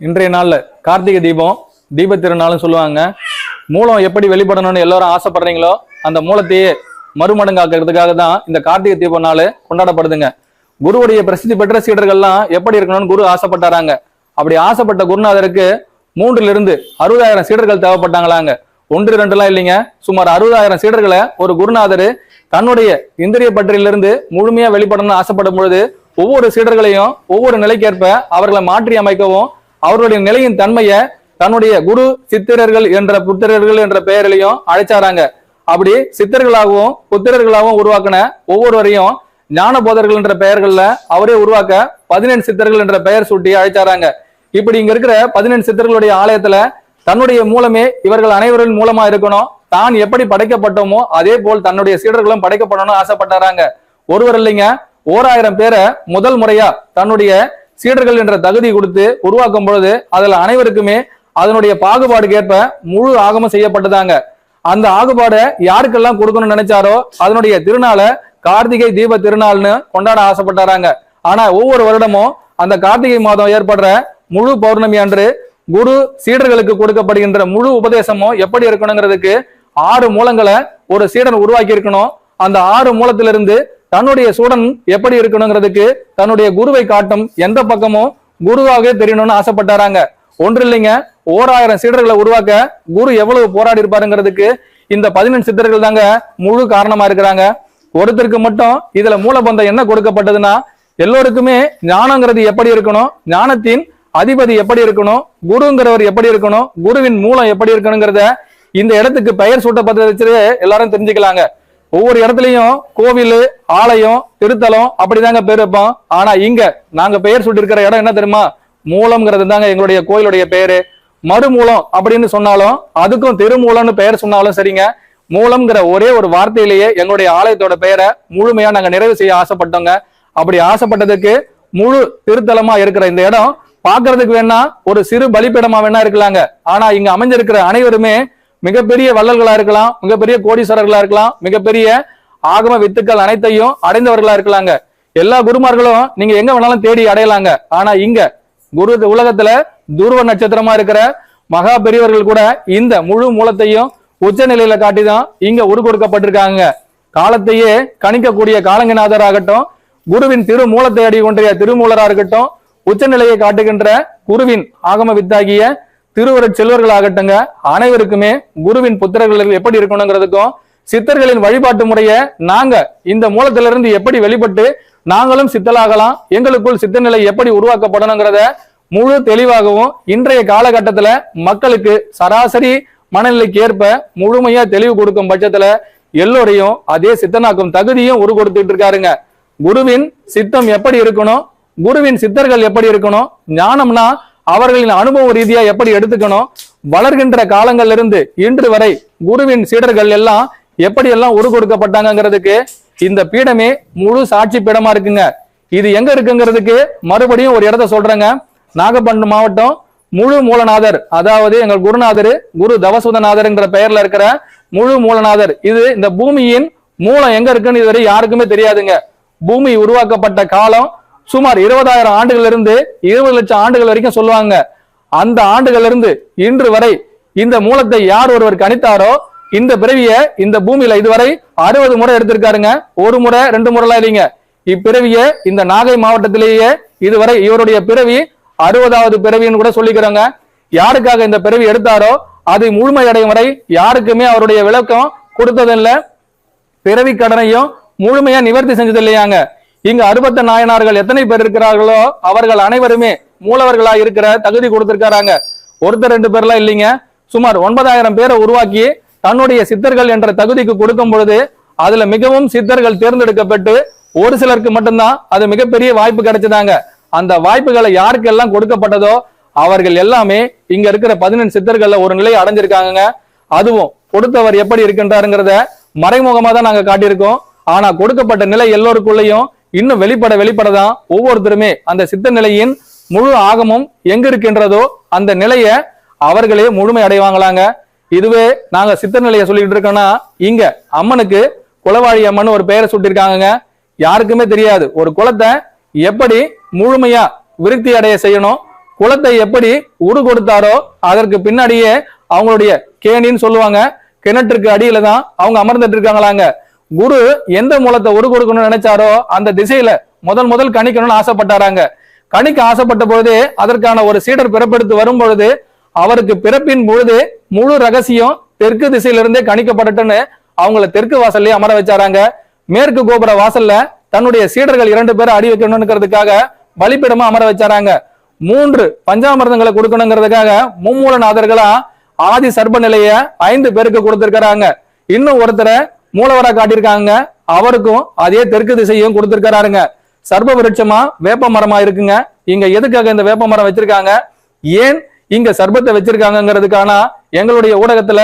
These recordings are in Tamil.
இன்றைய நாளில் கார்த்திகை தீபம் தீப திருநாள்னு சொல்லுவாங்க. மூலம் எப்படி வெளிப்படணும்னு எல்லாரும் ஆசைப்படுறீங்களோ அந்த மூலத்தையே மறுமடங்காக்கிறதுக்காக தான் இந்த கார்த்திகை தீப நாள் கொண்டாடப்படுதுங்க. குருவுடைய பிரசித்தி பெற்ற சீடர்கள்லாம் எப்படி இருக்கணும்னு குரு ஆசைப்பட்டாராங்க. அப்படி ஆசைப்பட்ட குருநாதருக்கு மூன்றுல இருந்து அறுபதாயிரம் சீடர்கள் தேவைப்பட்டாங்களாங்க. ஒன்று ரெண்டுலாம் இல்லைங்க. சுமார் அறுபதாயிரம் சீடர்களை ஒரு குருநாதர் தன்னுடைய இந்திரிய பற்றிலிருந்து முழுமையா வெளிப்படணும்னு ஆசைப்படும் பொழுது ஒவ்வொரு சீடர்களையும் ஒவ்வொரு நிலைக்கேற்ப அவர்களை மாற்றி அமைக்கவும் அவருடைய நிலையின் தன்மையை தன்னுடைய குரு சித்திரர்கள் என்ற புத்திரர்கள் என்ற பெயரிலையும் அழைச்சாராங்க. அப்படி சித்தர்களாகவும் புத்திரர்களாகவும் உருவாக்கின ஒவ்வொருவரையும் ஞான போதர்கள் என்ற பெயர்கள்ல அவரே உருவாக்க பதினெண்டு சித்தர்கள் என்ற பெயர் சூட்டி அழைச்சாராங்க. இப்படி இங்க இருக்கிற பதினெண்டு சித்தர்களுடைய ஆலயத்துல தன்னுடைய மூலமே இவர்கள் அனைவரின் மூலமா இருக்கணும். தான் எப்படி படைக்கப்பட்டோமோ அதே போல் தன்னுடைய சீடர்களும் படைக்கப்படணும்னு ஆசைப்பட்டாராங்க. ஒருவர் இல்லைங்க ஓராயிரம் பேரை முதல் முறையா தன்னுடைய சீடர்கள் என்ற தகுதி கொடுத்து உருவாக்கும் பொழுது அதுல அனைவருக்குமே அதனுடைய பாகுபாடுக்கேற்ப முழு ஆகமம் செய்யப்பட்டதாங்க. அந்த ஆகுபாடை யாருக்கெல்லாம் கொடுக்கணும்னு நினைச்சாரோ அதனுடைய திருநாளை கார்த்திகை தீப திருநாள்னு கொண்டாட ஆசைப்பட்டாராங்க. ஆனா ஒவ்வொரு வருடமும் அந்த கார்த்திகை மாதம் ஏற்படுற முழு பௌர்ணமி அன்று குரு சீடர்களுக்கு கொடுக்கப்படுகின்ற முழு உபதேசமும் எப்படி இருக்கணுங்கிறதுக்கு ஆறு மூலங்களை ஒரு சீடன் உருவாக்கி இருக்கணும் அந்த ஆறு மூலத்திலிருந்து தன்னுடைய சூடன் எப்படி இருக்கணுங்கிறதுக்கு தன்னுடைய குருவை காட்டும் எந்த பக்கமும் குருவாகவே தெரியணும்னு ஆசைப்பட்டாராங்க. ஒன்று இல்லைங்க ஓராயிரம் சீடர்களை உருவாக்க குரு எவ்வளவு போராடி இருப்பாருங்கிறதுக்கு இந்த பதினெண்டு சித்தர்கள் தாங்க முழு காரணமா இருக்கிறாங்க. ஒருத்தருக்கு மட்டும் இதுல மூலபந்தம் என்ன கொடுக்கப்பட்டதுன்னா எல்லோருக்குமே ஞானங்கிறது எப்படி இருக்கணும் ஞானத்தின் அதிபதி எப்படி இருக்கணும் குருங்கிறவர் எப்படி இருக்கணும் குருவின் மூலம் எப்படி இருக்கணுங்கிறத இந்த இடத்துக்கு பெயர் சூட்டப்பட்டதை வச்சு எல்லாரும் தெரிஞ்சுக்கலாங்க. ஒவ்வொரு இடத்துலயும் கோவில் ஆலயம் திருத்தலம் அப்படிதாங்க பேர் வைப்போம். ஆனா இங்க நாங்க பெயர் சூட்டிருக்கிற இடம் என்ன தெரியுமா? மூலம்ங்கிறது தாங்க எங்களுடைய கோயிலுடைய பேரு. மறுமூலம் அப்படின்னு சொன்னாலும் அதுக்கும் திருமூலம்னு பெயர் சொன்னாலும் சரிங்க. மூலம்ங்கிற ஒரே ஒரு வார்த்தையிலேயே எங்களுடைய ஆலயத்தோட பெயரை முழுமையா நாங்க நிறைவு செய்ய ஆசைப்பட்டோங்க. அப்படி ஆசைப்பட்டதுக்கு முழு திருத்தலமா இருக்கிற இந்த இடம். பாக்குறதுக்கு வேணா ஒரு சிறு பலிப்பீடமா வேணா இருக்கலாங்க. ஆனா இங்க அமைஞ்சிருக்கிற அனைவருமே மிகப்பெரிய வள்ளல்களா இருக்கலாம் மிகப்பெரிய கோடீஸ்வரர்களா இருக்கலாம் மிகப்பெரிய ஆகம வித்துக்கள் அனைத்தையும் அடைந்தவர்களா இருக்கலாங்க. எல்லா குருமார்களும் நீங்க எங்க வேணாலும் தேடி அடையலாங்க. ஆனா இங்க குரு உலகத்துல துருவ நட்சத்திரமா இருக்கிற மகா பெரியவர்கள் கூட இந்த முழு மூலத்தையும் உச்ச நிலையில காட்டிதான் இங்க உரு கொடுக்கப்பட்டிருக்காங்க காலத்தையே கணிக்கக்கூடிய காலங்கநாதர் ஆகட்டும் குருவின் திருமூலத்தை அடி கொன்றைய திருமூலரா இருக்கட்டும் உச்சநிலையை காட்டுகின்ற குருவின் ஆகம வித்தாகிய திருவருட் செல்வர்கள் ஆகட்டுங்க அனைவருக்குமே குருவின் புத்திரர்கள் எப்படி இருக்கணுங்கிறதுக்கும் சித்தர்களின் வழிபாட்டு முறைய நாங்க இந்த மூலத்திலிருந்து எப்படி வெளிப்பட்டு நாங்களும் சித்தலாகலாம் எங்களுக்குள் சித்தநிலை எப்படி உருவாக்கப்படணுங்கிறத முழு தெளிவாகவும் இன்றைய காலகட்டத்துல மக்களுக்கு சராசரி மனநிலைக்கு ஏற்ப முழுமையா தெளிவு கொடுக்கும் பட்சத்துல எல்லோரையும் அதே சித்தனாக்கும் தகுதியும் உரு கொடுத்துட்டு இருக்காருங்க. குருவின் சித்தம் எப்படி இருக்கணும்? குருவின் சித்தர்கள் எப்படி இருக்கணும்? ஞானம்னா அவர்களின் அனுபவ ரீதியா எப்படி எடுத்துக்கணும்? வளர்கின்ற காலங்கள்ல இருந்து இன்று வரை குருவின் சீடர்கள் எல்லாம் எப்படி எல்லாம் உரு கொடுக்கப்பட்டாங்கிறதுக்கு இந்த பீடமே முழு சாட்சி பீடமா இருக்குங்க. இது எங்க இருக்குங்கிறதுக்கு மறுபடியும் ஒரு இடத்த சொல்றேங்க. நாகப்பட்டினம் மாவட்டம் முழு மூலநாதர் அதாவது எங்கள் குருநாதர் குரு தவசுதநாதர்ங்கிற பெயர்ல இருக்கிற முழு மூலநாதர். இது இந்த பூமியின் மூலம் எங்க இருக்குன்னு இதுவரை யாருக்குமே தெரியாதுங்க. பூமி உருவாக்கப்பட்ட காலம் சுமார் இருபதாயிரம் ஆண்டுகளிலிருந்து இருபது லட்சம் ஆண்டுகள் வரைக்கும் சொல்லுவாங்க. அந்த ஆண்டுகளிலிருந்து இன்று வரை இந்த மூலத்தை யார் ஒருவர் கணித்தாரோ இந்த பிறவிய இந்த பூமியில இதுவரை அறுபது முறை எடுத்திருக்காருங்க. ஒரு முறை ரெண்டு முறைலாம் இல்லைங்க. இப்பிறவிய இந்த நாகை மாவட்டத்திலேயே இதுவரை இவருடைய பிறவி அறுபதாவது பிறவின்னு கூட சொல்லிக்கிறோங்க. யாருக்காக இந்த பிறவி எடுத்தாரோ அது முழுமையடையும் வரை யாருக்குமே அவருடைய விளக்கம் கொடுத்ததில்ல. பிறவி கடனையும் முழுமையா நிவர்த்தி செஞ்சது இல்லையாங்க இங்கு அறுபத்த நாயனார்கள் எத்தனை பேர் இருக்கிறார்களோ அவர்கள் அனைவருமே மூலவர்களா இருக்கிற தகுதி கொடுத்திருக்கிறாங்க. ஒருத்தர் ரெண்டு பேர்லாம் இல்லைங்க. சுமார் ஒன்பதாயிரம் பேரை உருவாக்கி தன்னுடைய சித்தர்கள் என்ற தகுதிக்கு கொடுக்கும் பொழுது அதுல மிகவும் சித்தர்கள் தேர்ந்தெடுக்கப்பட்டு ஒரு சிலருக்கு மட்டும்தான் அது மிகப்பெரிய வாய்ப்பு கிடைச்சதாங்க. அந்த வாய்ப்புகளை யாருக்கெல்லாம் கொடுக்கப்பட்டதோ அவர்கள் எல்லாமே இங்க இருக்கிற பதினெண்டு சித்தர்கள்ல ஒரு நிலையை அடைஞ்சிருக்காங்க அதுவும் கொடுத்தவர் எப்படி இருக்கின்றாருங்கிறத மறைமுகமா தான் நாங்க காட்டியிருக்கோம். ஆனா கொடுக்கப்பட்ட நிலை எல்லோருக்குள்ளேயும் இன்னும் வெளிப்பட வெளிப்பட தான் ஒவ்வொருத்தருமே அந்த சித்த நிலையின் முழு ஆகமும் எங்க இருக்கின்றதோ அந்த நிலைய அவர்களே முழுமை அடைவாங்களாங்க. இதுவே நாங்க சித்த நிலையை சொல்லிட்டு இருக்கோம்னா இங்க அம்மனுக்கு குலவாழி அம்மன் ஒரு பெயரை சுட்டிருக்காங்க யாருக்குமே தெரியாது. ஒரு குலத்தை எப்படி முழுமையா விருத்தி அடைய செய்யணும் குளத்தை எப்படி உரு கொடுத்தாரோ அதற்கு பின்னாடியே அவங்களுடைய கேணின்னு சொல்லுவாங்க. கிணற்றுக்கு அடியில தான் அவங்க அமர்ந்துட்டு இருக்காங்களாங்க. குரு எந்த மூலத்தை உரு கொடுக்கணும்னு நினைச்சாரோ அந்த திசையில முதல் முதல் கணிக்கணும்னு ஆசைப்பட்டாராங்க. கணிக்க ஆசைப்பட்ட பொழுதே அதற்கான ஒரு சீடர் பிறப்பெடுத்து வரும் பொழுது அவருக்கு பிறப்பின் பொழுது முழு ரகசியம் தெற்கு திசையிலிருந்தே கணிக்கப்படட்டுன்னு அவங்கள தெற்கு வாசல்லே அமர வச்சாராங்க. மேற்கு கோபுர வாசல்ல தன்னுடைய சீடர்கள் இரண்டு பேரும் அடி வைக்கணும்ங்கிறதுக்காக பலிப்பிடமா அமர வச்சாராங்க. மூன்று பஞ்சாமிர்தங்களை கொடுக்கணுங்கிறதுக்காக மும்மூலநாதர்களா ஆதி சர்ப நிலைய ஐந்து பேருக்கு கொடுத்திருக்கிறாங்க. இன்னும் ஒருத்தரை மூலவரா காட்டியிருக்காங்க. அவருக்கும் அதே தெற்கு திசையும் கொடுத்திருக்கிறாருங்க. சர்ப விருட்சமா வேப்ப மரமா இருக்குங்க. இங்க எதுக்காக இந்த வேப்ப மரம் வச்சிருக்காங்க? ஏன் இங்க சர்பத்தை வச்சிருக்காங்கிறதுக்கான எங்களுடைய ஊடகத்துல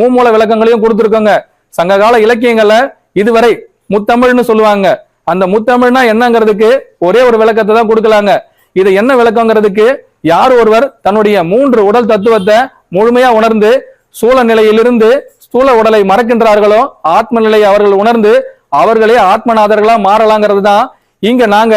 மூமூல விளக்கங்களையும் கொடுத்துருக்கோங்க. சங்ககால இலக்கியங்கள்ல இதுவரை முத்தமிழ்னு சொல்லுவாங்க. அந்த முத்தமிழ்னா என்னங்கிறதுக்கு ஒரே ஒரு விளக்கத்தை தான் கொடுக்கலாங்க. இது என்ன விளக்கங்கிறதுக்கு யார் ஒருவர் தன்னுடைய மூன்று உடல் தத்துவத்தை முழுமையா உணர்ந்து சூழ நிலையிலிருந்து ஸ்தூல உடலை மறக்கின்றார்களோ ஆத்ம நிலையை அவர்கள் உணர்ந்து அவர்களே ஆத்மநாதர்களா மாறலாங்கிறது தான் இங்க நாங்க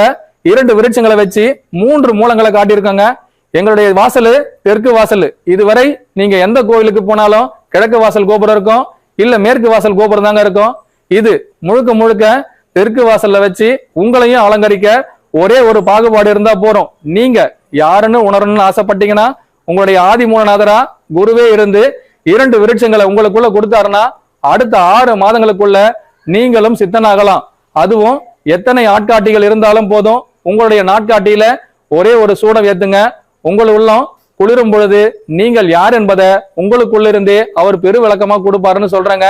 இரண்டு விருட்சங்களை வச்சு மூன்று மூலங்களை காட்டியிருக்கோங்க. எங்களுடைய வாசல் தெற்கு வாசல். இதுவரை நீங்க எந்த கோவிலுக்கு போனாலும் கிழக்கு வாசல் கோபுரம் இருக்கும் இல்ல மேற்கு வாசல் கோபுரம் தாங்க இருக்கும். இது முழுக்க முழுக்க தெற்கு வாசல்ல வச்சு உங்களையும் அலங்கரிக்க ஒரே ஒரு பாகுபாடு இருந்தா போறோம். நீங்க யாருன்னு உணரணும்னு ஆசைப்பட்டீங்கன்னா உங்களுடைய ஆதி மூலநாதரா குருவே இருந்து இரண்டு விருட்சங்களை உங்களுக்குள்ள கொடுத்தாருன்னா அடுத்த ஆறு மாதங்களுக்குள்ள நீங்களும் சித்தனாகலாம். அதுவும் எத்தனை ஆட்காட்டிகள் இருந்தாலும் போதும் உங்களுடைய நாட்காட்டியில ஒரே ஒரு சூடம் ஏத்துங்க. உங்கள் உள்ளம் குளிரும் பொழுது நீங்கள் யார் என்பதை உங்களுக்குள்ள இருந்தே அவர் பெரு விளக்கமா கொடுப்பாருன்னு சொல்றாங்க.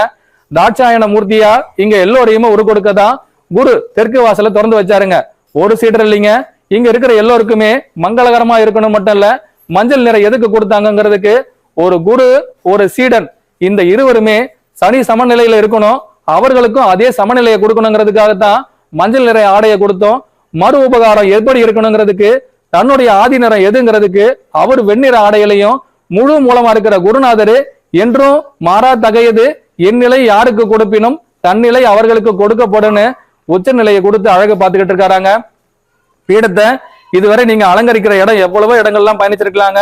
தாட்சாயன மூர்த்தியா இங்க எல்லோரையுமே ஒரு கொடுக்கதான் குரு தெற்கு வாசலை திறந்து வச்சாருங்க. ஒரு சீடர் இல்லைங்க. இங்க இருக்கிற எல்லோருக்குமே மங்களகரமா இருக்கணும் மட்டும் இல்ல மஞ்சள் நிறை எதுக்கு கொடுத்தாங்கங்கிறதுக்கு ஒரு குரு ஒரு சீடன் இந்த இருவருமே சனி சமநிலையில இருக்கணும். அவர்களுக்கும் அதே சமநிலையை கொடுக்கணுங்கிறதுக்காகத்தான் மஞ்சள் நிறை ஆடையை கொடுத்தோம். மறு உபகாரம் எப்படி இருக்கணுங்கிறதுக்கு தன்னுடைய ஆதி நிறம் எதுங்கிறதுக்கு அவர் வெண்ணிற ஆடையிலையும் முழு மூலமா இருக்கிற குருநாதர் என்றும் மாறா தகையது என் நிலை யாருக்கு கொடுப்பினும் தன்னிலை அவர்களுக்கு கொடுக்கப்படும்னு உச்ச நிலையை கொடுத்து அழகு பார்த்துக்கிட்டு இருக்காராங்க. பீடத்தை இதுவரை நீங்க அலங்கரிக்கிற இடம் எவ்வளவோ இடங்கள்லாம் பயணிச்சிருக்கலாங்க.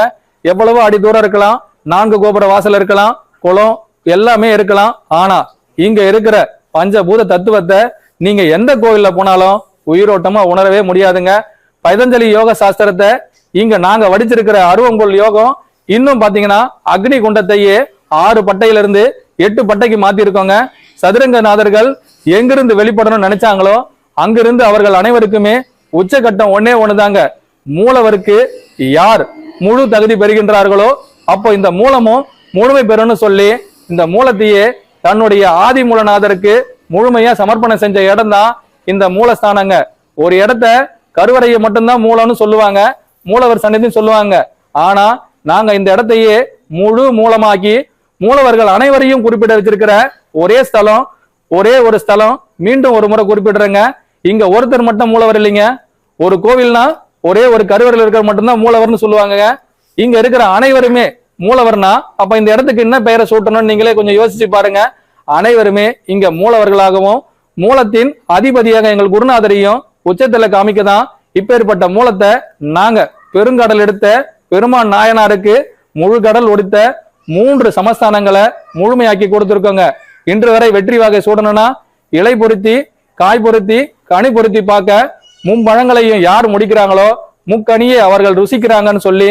எவ்வளவோ அடி தூரம் இருக்கலாம். நான்கு கோபுர வாசல் இருக்கலாம் குளம் எல்லாமே இருக்கலாம். ஆனா இங்க இருக்கிற பஞ்சபூத தத்துவத்தை நீங்க எந்த கோவில்ல போனாலும் உயிரோட்டமா உணரவே முடியாதுங்க. பதஞ்சலி யோக சாஸ்திரத்தை இங்க நாங்க வடிச்சிருக்கிற அருவங்கொள் யோகம் இன்னும் பாத்தீங்கன்னா அக்னி குண்டத்தையே ஆறு பட்டையிலிருந்து எட்டு பட்டைக்கு மாத்தி இருக்கோங்க சதுரங்கநாதர்கள் எங்கிருந்து வெளிப்படணும்னு நினைச்சாங்களோ அங்கிருந்து அவர்கள் அனைவருக்குமே உச்சகட்டம் ஒன்னே ஒண்ணுதாங்க. மூலவருக்கு யார் முழு தகுதி பெறுகின்றார்களோ அப்போ இந்த மூலமும் முழுமை பெறும்னு சொல்லி இந்த மூலத்தையே தன்னுடைய ஆதி மூலநாதருக்கு முழுமையா சமர்ப்பணம் செஞ்ச இடம் தான் இந்த மூலஸ்தானங்க. ஒரு இடத்த கருவறையை மட்டும்தான் மூலம்னு சொல்லுவாங்க. மூலவர் சன்னிதின்னு சொல்லுவாங்க. ஆனா நாங்க இந்த இடத்தையே முழு மூலமாக்கி மூலவர்கள் அனைவரையும் குறிப்பிட வச்சிருக்கிற ஒரே ஸ்தலம் ஒரே ஒரு ஸ்தலம் மீண்டும் ஒரு முறை குறிப்பிடுறேங்க. இங்க ஒருத்தர் மட்டும் மூலவர் இல்லைங்க. ஒரு கோவில்னா ஒரே ஒரு கருவறையில் இருக்கிற மட்டும்தான் மூலவர்னு சொல்லுவாங்க இங்க இருக்கிற அனைவருமே மூலவர்னா அப்ப இந்த இடத்துக்கு என்ன பெயரை சூட்டணும்னு நீங்களே கொஞ்சம் யோசிச்சு பாருங்க. அனைவருமே இங்க மூலவர்களாகவும் மூலத்தின் அதிபதியாக எங்கள் குருநாதரையும் உச்சத்துல காமிக்க தான் இப்பேற்பட்ட மூலத்தை நாங்க பெருங்கடல் எடுத்த பெருமான் நாயனாருக்கு முழு கடல் ஒடித்த மூன்று சமஸ்தானங்களை முழுமையாக்கி கொடுத்துருக்கோங்க. இன்று வரை வெற்றி வகை சூடணும்னா இலை பொருத்தி காய் பொருத்தி கனி பொருத்தி பார்க்க மும்பழங்களையும் யார் முடிக்கிறாங்களோ முக்கனியை அவர்கள் ருசிக்கிறாங்கன்னு சொல்லி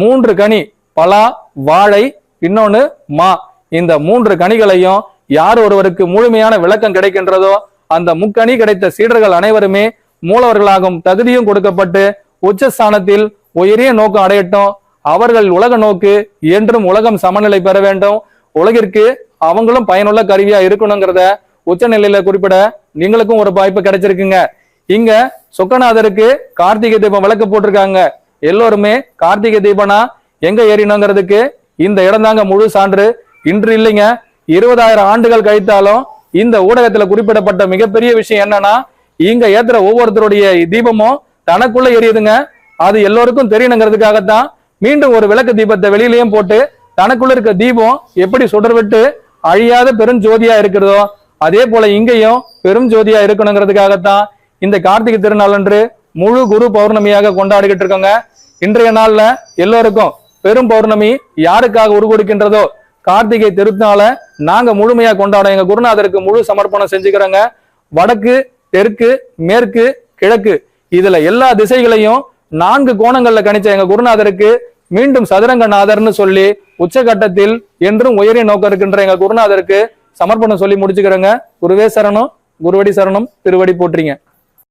மூன்று கனி பலா வாழை இன்னொன்னு மா. இந்த மூன்று கனிகளையும் யார் ஒருவருக்கு முழுமையான விளக்கம் கிடைக்கின்றதோ அந்த முக்கனி கிடைத்த சீடர்கள் அனைவருமே மூலவர்களாகும் தகுதியும் கொடுக்கப்பட்டு உச்சஸ்தானத்தில் உயரிய நோக்கம் அடையட்டும். அவர்கள் உலக நோக்கு என்றும் உலகம் சமநிலை பெற வேண்டும். உலகிற்கு அவங்களும் பயனுள்ள கருவியா இருக்கணுங்கிறத உச்சநிலையில குறிப்பிட நீங்களுக்கும் ஒரு வாய்ப்பு கிடைச்சிருக்குங்க. இங்க சொக்கநாதருக்கு கார்த்திகை தீபம் விளக்கு போட்டிருக்காங்க. எல்லோருமே கார்த்திகை தீபம்னா எங்க ஏறினோங்கிறதுக்கு இந்த இடம் தாங்க முழு சான்று. இன்று இல்லைங்க. இருபதாயிரம் ஆண்டுகள் கழித்தாலும் இந்த ஊடகத்துல குறிப்பிடப்பட்ட மிகப்பெரிய விஷயம் என்னன்னா இங்க ஏத்துற ஒவ்வொருத்தருடைய தீபமும் தனக்குள்ள எரியுதுங்க அது எல்லோருக்கும் தெரியணுங்கிறதுக்காகத்தான் மீண்டும் ஒரு விளக்கு தீபத்தை வெளியிலயும் போட்டு தனக்குள்ள இருக்க தீபம் எப்படி சுடர் விட்டு அழியாத பெருஞ்சோதியா இருக்கிறதோ அதே போல இங்கேயும் பெரும் ஜோதியா இருக்கணுங்கிறதுக்காகத்தான் இந்த கார்த்திகை திருநாள் அன்று முழு குரு பௌர்ணமியாக கொண்டாடிக்கிட்டு இருக்கோங்க. இன்றைய நாள்ல எல்லோருக்கும் பெரும் பௌர்ணமி யாருக்காக உருகொடுக்கின்றதோ கார்த்திகை திருத்தினால நாங்க முழுமையா கொண்டாடும் எங்க குருநாதருக்கு முழு சமர்ப்பணம் செஞ்சுக்கிறோங்க. வடக்கு தெற்கு மேற்கு கிழக்கு இதுல எல்லா திசைகளையும் நான்கு கோணங்கள்ல கணிச்ச எங்க குருநாதருக்கு மீண்டும் சதுரங்கநாதர்னு சொல்லி உச்சகட்டத்தில் என்றும் உயரிய நோக்கம் இருக்கின்ற எங்க குருநாதருக்கு சமர்ப்பணம் சொல்லி முடிச்சுக்கிறோங்க. குருவே சரணம் குருவடி சரணம் திருவடி போட்டுறீங்க